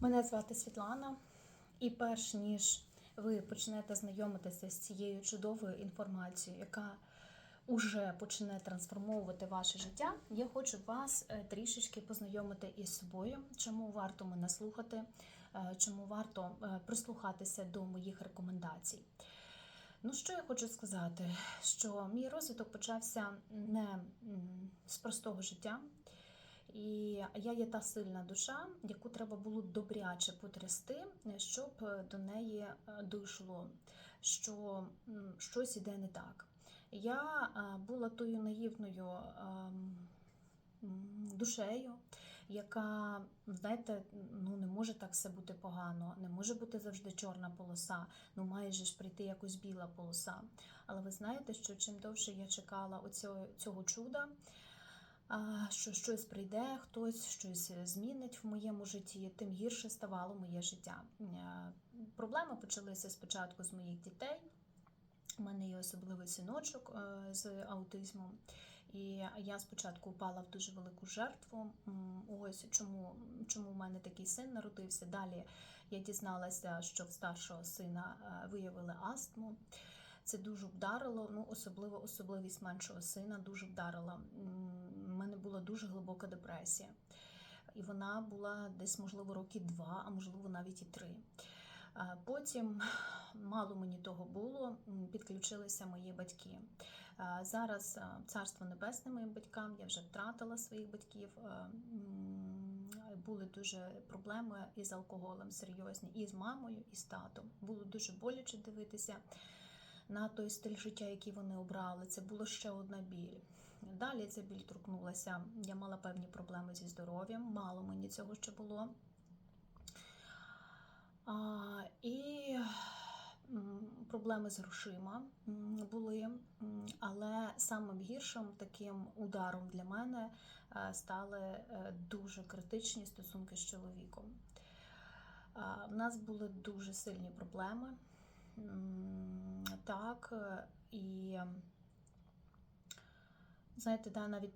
Мене звати Світлана, і перш ніж ви почнете знайомитися з цією чудовою інформацією, яка уже почне трансформовувати ваше життя, я хочу вас е, трішечки познайомити із собою, чому варто мене слухати, е, чому варто е, прислухатися до моїх рекомендацій. Ну, що я хочу сказати, що мій розвиток почався не з простого життя. І я є та сильна душа, яку треба було добряче потрясти, щоб до неї е, дійшло, що щось іде не так. Я е, була тою наївною ем, душею, яка, знаєте, ну не може так все бути погано, не може бути завжди чорна полоса, ну має ж прийти якось біла полоса. Але ви знаєте, що чим довше я чекала оцього, цього чуда, що щось прийде, хтось щось змінить в моєму житті, тим гірше ставало моє життя. Е, Проблеми почалися спочатку з моїх дітей. У мене є особливий синочок е, з аутизмом, і я спочатку упала в дуже велику жертву. Ось чому, чому в мене такий син народився. Далі я дізналася, що в старшого сина е, виявили астму. Це дуже вдарило, ну особливо особливість меншого сина дуже вдарила. Була дуже глибока депресія, і вона була десь, можливо, роки два, а можливо навіть і три. Потім мало мені того було, підключилися мої батьки. Зараз царство небесне моїм батькам, я вже втратила своїх батьків. Були дуже проблеми із алкоголем серйозні, і з мамою, і з татом. Було дуже боляче дивитися на той стиль життя, який вони обрали. Це було ще одна біль. Далі ця біль торкнулася. Я мала певні проблеми зі здоров'ям, мало мені цього ще було. А, і проблеми з грошима були, але самим гіршим таким ударом для мене е, стали е, дуже критичні стосунки з чоловіком. В нас були дуже сильні проблеми. Так, е, і знаєте, да, навіть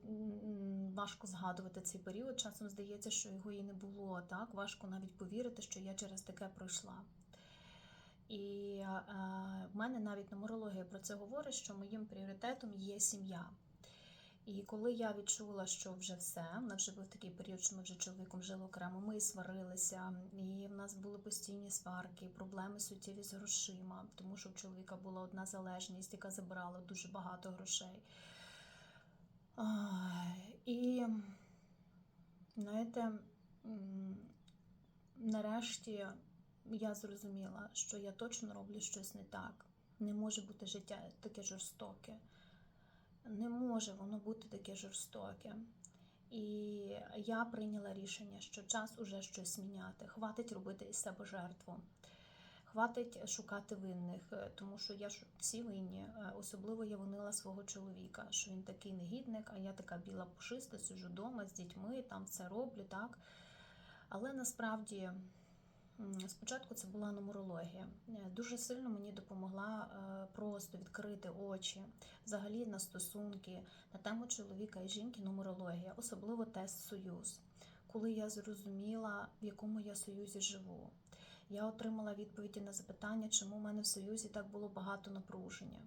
важко згадувати цей період. Часом здається, що його і не було. Так, важко навіть повірити, що я через таке пройшла. І е, в мене навіть нумерологія про це говорить, що моїм пріоритетом є сім'я. І коли я відчула, що вже все, в нас вже був такий період, що ми вже чоловіком жили окремо, ми сварилися, і в нас були постійні сварки, проблеми суттєві з грошима, тому що в чоловіка була одна залежність, яка забирала дуже багато грошей. І, знаєте, нарешті я зрозуміла, що я точно роблю щось не так. Не може бути життя таке жорстоке. Не може воно бути таке жорстоке. І я прийняла рішення, що час уже щось міняти. Хватить робити із себе жертву. Хватить шукати винних, е, тому що я ж всі винні. Е, Особливо я винила свого чоловіка, що він такий негідник, а я така біла пушиста, сиджу вдома з дітьми, там все роблю, так. Але насправді спочатку це була нумерологія. Е, Дуже сильно мені допомогла просто відкрити очі взагалі на стосунки, на тему чоловіка і жінки нумерологія, особливо тест Союз. Коли я зрозуміла, в якому я союзі живу, я отримала відповіді на запитання, чому в мене в союзі так було багато напруження.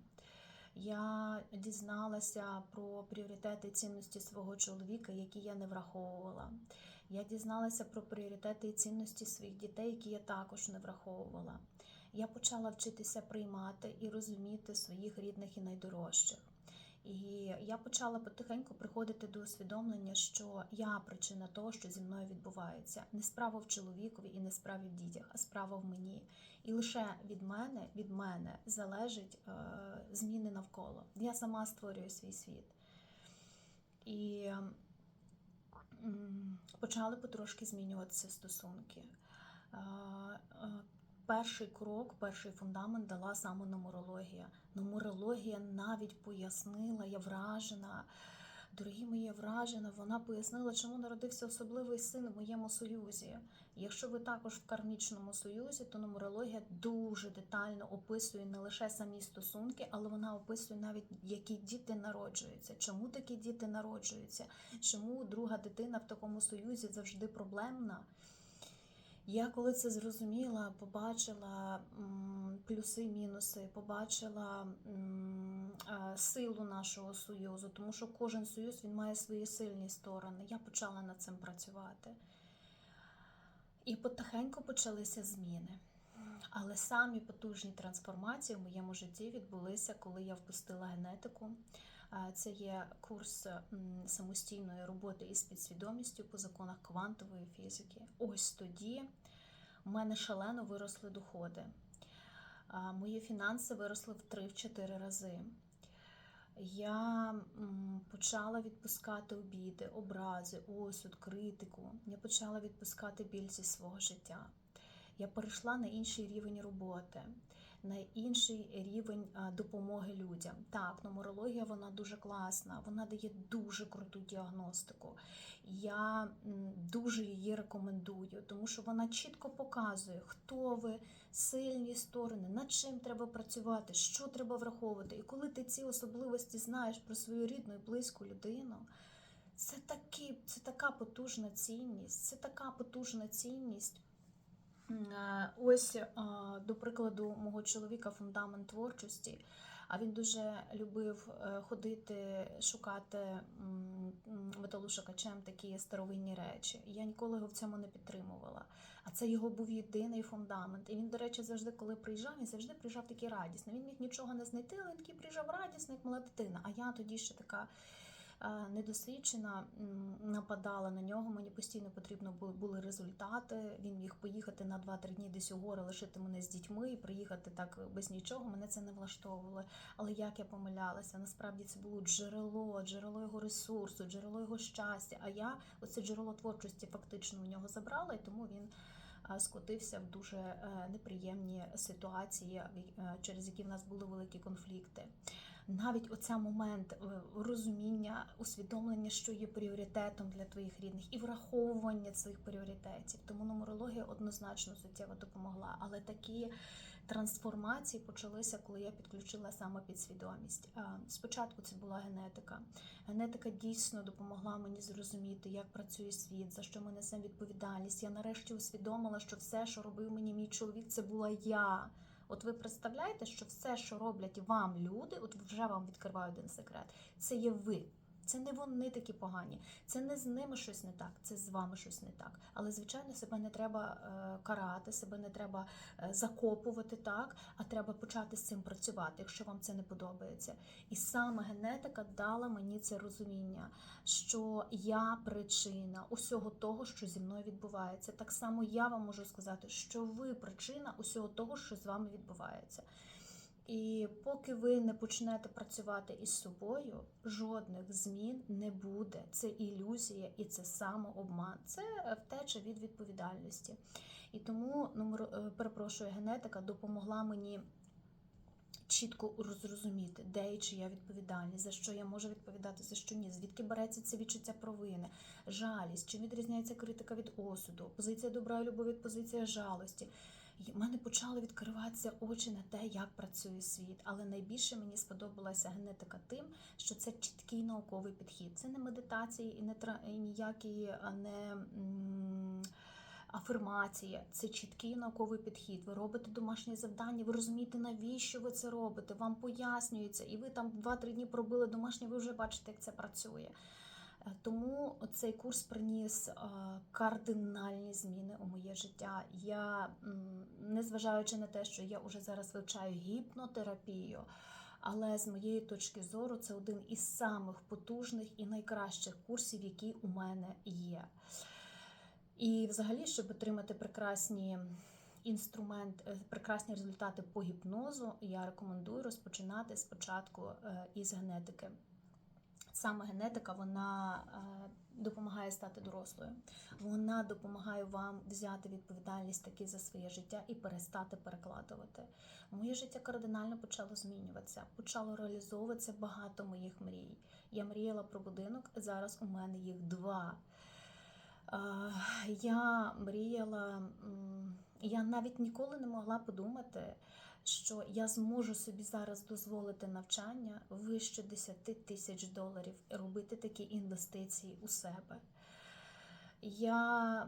Я дізналася про пріоритети і цінності свого чоловіка, які я не враховувала. Я дізналася про пріоритети і цінності своїх дітей, які я також не враховувала. Я почала вчитися приймати і розуміти своїх рідних і найдорожчих. І я почала потихеньку приходити до усвідомлення, що я причина того, що зі мною відбувається. Не справа в чоловікові і не справа в дітях, а справа в мені. І лише від мене, від мене залежить е, зміни навколо. Я сама створюю свій світ. І почали потрошки змінюватися стосунки. Е, е, Перший крок, перший фундамент дала саме нумерологія. Нумерологія навіть пояснила, я вражена. Дорогі мої, вражена, вона пояснила, чому народився особливий син в моєму союзі. Якщо ви також в кармічному союзі, то нумерологія дуже детально описує не лише самі стосунки, але вона описує навіть, які діти народжуються, чому такі діти народжуються, чому друга дитина в такому союзі завжди проблемна. Я коли це зрозуміла, побачила плюси-мінуси, побачила е, силу нашого союзу, тому що кожен союз він має свої сильні сторони. Я почала над цим працювати. І потихеньку почалися зміни. Але самі потужні трансформації в моєму житті відбулися, коли я впустила генетику. Це є курс самостійної роботи із підсвідомістю по законах квантової фізики. Ось тоді у мене шалено виросли доходи. Мої фінанси виросли в 3-4 рази. Я почала відпускати обіди, образи, осуд, критику. Я почала відпускати біль зі свого життя. Я перейшла на інший рівень роботи, на інший рівень допомоги людям. Так, нумерологія вона дуже класна, вона дає дуже круту діагностику. Я дуже її рекомендую, тому що вона чітко показує, хто ви, сильні сторони, над чим треба працювати, що треба враховувати. І коли ти ці особливості знаєш про свою рідну і близьку людину. Це такі, це така потужна цінність, це така потужна цінність. Е, Ось, е, до прикладу, мого чоловіка фундамент творчості. А він дуже любив е, ходити, шукати металошукачем такі старовинні речі. Я ніколи його в цьому не підтримувала. А це його був єдиний фундамент. І він, до речі, завжди, коли приїжджав, він завжди приїжджав такий радісний. Він міг нічого не знайти, але він такий приїжджав радісний, як мала дитина. А я тоді ще така недосвідчена, нападала на нього. Мені постійно потрібно були, результати. Він міг поїхати на 2-3 дні десь у гори, лишити мене з дітьми і приїхати так без нічого. Мене це не влаштовувало. Але як я помилялася, насправді це було джерело, джерело його ресурсу, джерело його щастя. А я оце джерело творчості фактично у нього забрала, і тому він. е, Скотився в дуже е, неприємні ситуації, е, через які в нас були великі конфлікти навіть оця момент е, розуміння, усвідомлення, що є пріоритетом для твоїх рідних, і враховування цих пріоритетів. Тому нумерологія однозначно суттєво допомогла. Але такі трансформації почалися, коли я підключила саме підсвідомість. Е, Спочатку це була генетика. Генетика дійсно допомогла мені зрозуміти, як працює світ, за що ми несемо відповідальність. Я нарешті усвідомила, що все, що робив мені мій чоловік, це була я. От ви представляєте, що все, що роблять вам люди, от вже вам відкриваю один секрет, це є ви. Це не вони такі погані, це не з ними щось не так, це з вами щось не так. Але звичайно, себе не треба е, карати, себе не треба е, закопувати так, а треба почати з цим працювати, якщо вам це не подобається. І саме генетика дала мені це розуміння, що я причина усього того, що зі мною відбувається. Так само я вам можу сказати, що ви причина усього того, що з вами відбувається. І поки ви не почнете працювати із собою, жодних змін не буде. Це ілюзія і це самообман, це втеча від відповідальності. І тому номер, е, перепрошую, генетика допомогла мені чітко зрозуміти, де і чия відповідальність, за що я можу відповідати, за що ні, звідки береться це відчуття провини, жалість, чим відрізняється критика від осуду, позиція добра і любові від позиції жалості. Мене почали відкриватися очі на те, як працює світ. Але найбільше мені сподобалася генетика тим, що це чіткий науковий підхід. Це не медитації і не і ніякі не. м, Афирмація це чіткий науковий підхід. Ви робите домашнє завдання, ви розумієте, навіщо ви це робите. Вам пояснюється, і ви там 2-3 дні пробили домашнє, ви вже бачите, як це працює. Е, Тому цей курс приніс е, кардинальні зміни у моє життя. Я, незважаючи на те, що я вже зараз вивчаю гіпнотерапію, але з моєї точки зору це один із самих потужних і найкращих курсів, які у мене є. І взагалі, щоб отримати прекрасні інструмент, е, прекрасні результати по гіпнозу, я рекомендую розпочинати спочатку із генетики. Саме генетика вона е, допомагає стати дорослою. Вона допомагає вам взяти відповідальність таки за своє життя і перестати перекладувати. Моє життя кардинально почало змінюватися, почало реалізовуватися багато моїх мрій. Я мріяла про будинок, зараз у мене їх два. Е, Я мріяла, я навіть ніколи не могла подумати, що я зможу собі зараз дозволити навчання вище 10 тисяч доларів робити такі інвестиції у себе. я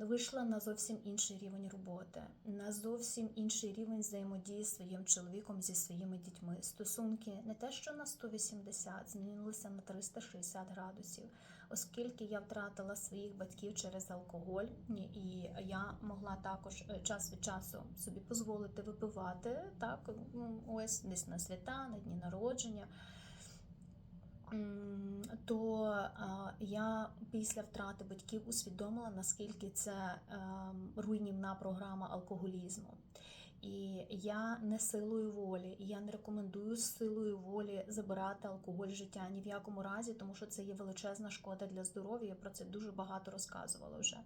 вийшла на зовсім інший рівень роботи, на зовсім інший рівень взаємодії з своїм чоловіком зі своїми дітьми. Стосунки не те, що на 180, змінилися на 360 градусів, оскільки я втратила своїх батьків через алкоголь, і я могла також е, час від часу собі дозволити випивати так, ось десь на свята, на дні народження. То я після втрати батьків усвідомила, наскільки це ем, руйнівна програма алкоголізму. І я не силою волі, і я не рекомендую силою волі забирати алкоголь життя ні в якому разі, тому що це є величезна шкода для здоров'я. Я про це дуже багато розказувала вже.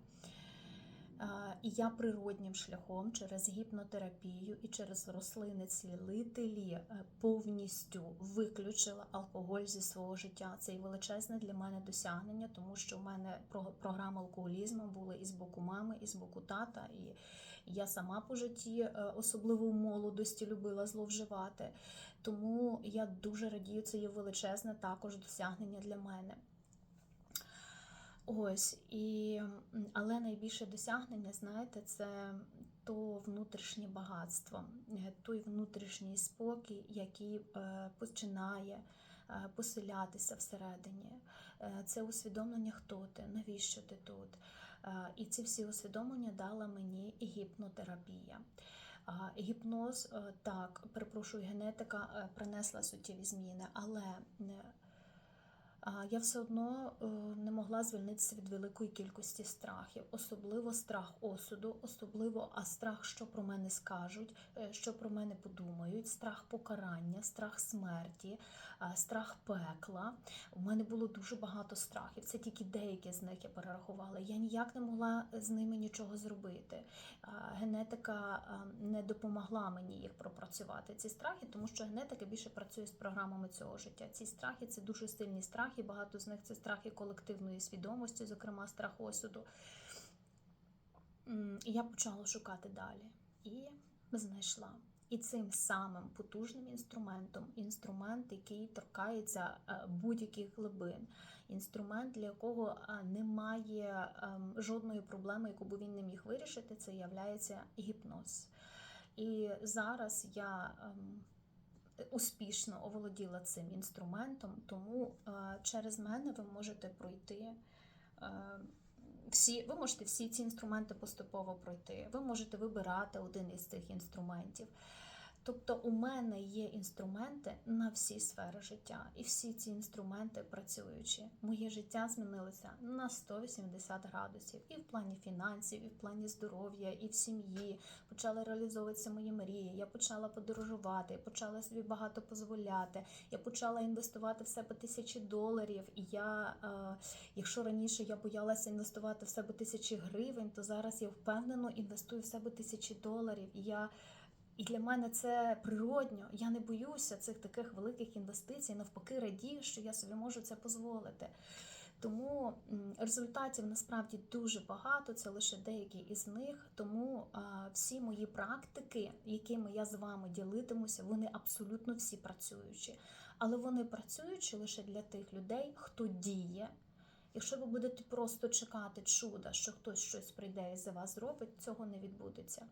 І я природнім шляхом через гіпнотерапію і через рослини цілителі е, повністю виключила алкоголь зі свого життя. Це і величезне для мене досягнення, тому що в мене про- програма алкоголізму була і з боку мами, і з боку тата. І я сама по житті, е, особливо в молодості, любила зловживати. Тому я дуже радію, це є величезне також досягнення для мене. Ось і але найбільше досягнення, знаєте, це то внутрішнє багатство, е, той внутрішній спокій, який е, починає е, поселятися всередині. Це усвідомлення, хто ти, навіщо ти тут. І ці всі усвідомлення дала мені гіпнотерапія. Гіпноз, так, перепрошую, генетика принесла суттєві зміни, але я все одно е, не могла звільнитися від великої кількості страхів, особливо страх осуду, особливо а страх, що про мене скажуть, е, що про мене подумають, страх покарання, страх смерті, страх пекла. У мене було дуже багато страхів. Це тільки деякі з них я перерахувала. Я ніяк не могла з ними нічого зробити. Генетика не допомогла мені їх пропрацювати. Ці страхи, тому що генетика більше працює з програмами цього життя. Ці страхи це дуже сильні страхи. Багато з них це страхи колективної свідомості, зокрема страх осуду. І я почала шукати далі і знайшла. І цим самим потужним інструментом, інструмент, який торкається е, будь-яких глибин, інструмент, для якого е, немає ем, жодної проблеми, яку би він не міг вирішити, це являється гіпноз. І зараз я ем, успішно оволоділа цим інструментом, тому е, через мене ви можете пройти. е, Всі, ви можете всі ці інструменти поступово пройти. Ви можете вибирати один із цих інструментів. Тобто, у мене є інструменти на всі сфери життя, і всі ці інструменти працюючі. Моє життя змінилося на 180 градусів і в плані фінансів, і в плані здоров'я, і в сім'ї. Почали реалізовуватися мої мрії. Я почала подорожувати, почала собі багато дозволяти. Я почала інвестувати в себе тисячі доларів. І я, е, якщо раніше я боялася інвестувати в себе тисячі гривень, то зараз я впевнено інвестую в себе тисячі доларів. І я і для мене це природньо. Я не боюся цих таких великих інвестицій. Навпаки, радію, що я собі можу це дозволити. Тому результатів насправді дуже багато, це лише деякі із них. Тому всі мої практики, якими я з вами ділитимуся, вони абсолютно всі працюючі. Але вони працюючі лише для тих людей, хто діє. Якщо ви будете просто чекати чуда, що хтось щось прийде і за вас зробить, цього не відбудеться.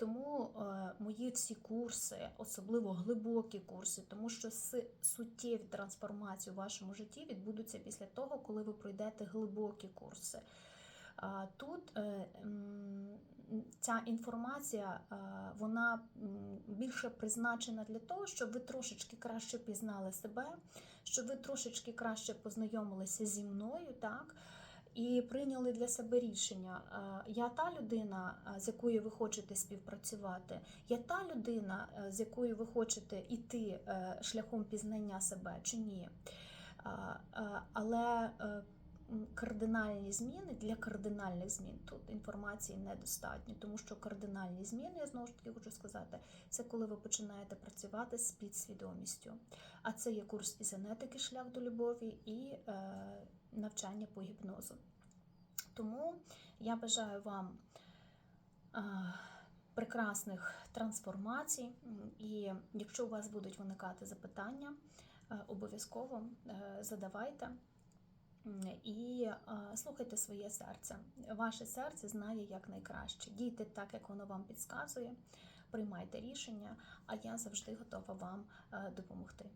Тому е, мої ці курси, особливо глибокі курси, тому що суттєві трансформації у вашому житті відбудуться після того, коли ви пройдете глибокі курси. Тут е, ця інформація е, вона більше призначена для того, щоб ви трошечки краще пізнали себе, щоб ви трошечки краще познайомилися зі мною, так. І прийняли для себе рішення. е, Я та людина, е, з якою ви хочете співпрацювати, я та людина, е, з якою ви хочете йти шляхом пізнання себе чи ні. Але кардинальні зміни для кардинальних змін тут інформації недостатньо, тому що кардинальні зміни, я знову ж таки хочу сказати, це коли ви починаєте працювати з підсвідомістю. А це є курс із генетики шлях до любові і навчання по гіпнозу. Тому я бажаю вам е, прекрасних трансформацій. І якщо у вас будуть виникати запитання, е, обов'язково е, задавайте. І слухайте своє серце. Ваше серце знає як найкраще. Дійте так, як воно вам підказує, приймайте рішення, а я завжди готова вам допомогти.